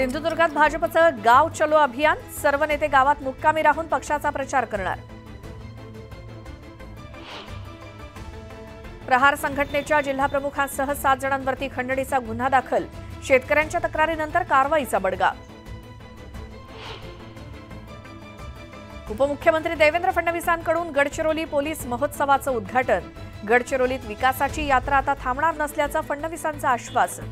सिंधुदुर्गात भाजपचं गाव चलो अभियान. सर्व नेते गावात मुक्कामी राहून पक्षाचा प्रचार करणार. प्रहार संघटनेच्या जिल्हाप्रमुखांसह सात जणांवरती खंडणीचा गुन्हा दाखल. शेतकऱ्यांच्या तक्रारीनंतर कारवाईचा बडगा. उपमुख्यमंत्री देवेंद्र फडणवीसांकडून गडचिरोली पोलीस महोत्सवाचं उद्घाटन. गडचिरोलीत विकासाची यात्रा आता थांबणार नसल्याचं फडणवीसांचं आश्वासन.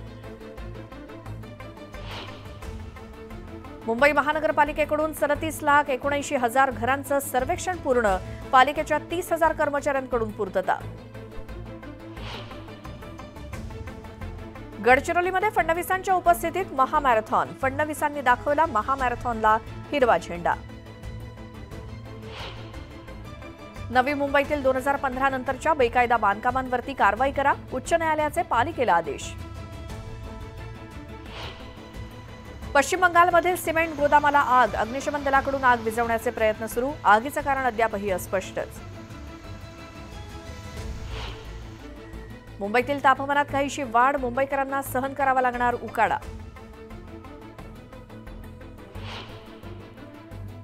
मुंबई महानगरपालिकेकडून सदतीस लाख एकोणऐंशी हजार घरांचं सर्वेक्षण पूर्ण पालिकेच्या तीस हजार कर्मचाऱ्यांकडून पूर्तता. गडचिरोलीमध्ये फडणवीसांच्या उपस्थितीत महामॅरेथॉन फडणवीसांनी दाखवला महामॅरेथॉनला हिरवा झेंडा. नवी मुंबईतील दोन हजार पंधरा नंतरच्या बेकायदा बांधकामांवरती कारवाई करा उच्च न्यायालयाचे पालिकेला आदेश. पश्चिम बंगालमधील सिमेंट गोदामाला आग अग्निशमन दलाकडून आग विझवण्याचे प्रयत्न सुरू. आगीचं कारण अद्यापही अस्पष्टच. मुंबईतील तापमानात काहीशी वाढ मुंबईकरांना सहन करावा लागणार उकाडा.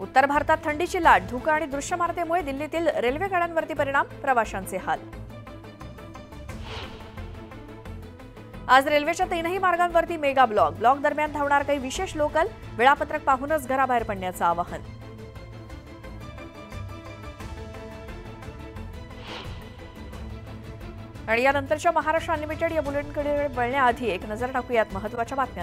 उत्तर भारतात थंडीची लाट धुकं आणि दृश्यमानतेमुळे दिल्लीतील रेल्वे गाड्यांवरती परिणाम प्रवाशांचे हाल. आज रेल्वेच्या तीनही मार्गांवरती मेगा ब्लॉक. ब्लॉक दरम्यान धावणार काही विशेष लोकल वेळापत्रक पाहूनच घराबाहेर पडण्याचं आवाहन. आणि यानंतरच्या महाराष्ट्र अनलिमिटेड या बुलेटिनकडे वळण्याआधी एक नजर टाकूयात महत्त्वाच्या बातम्या.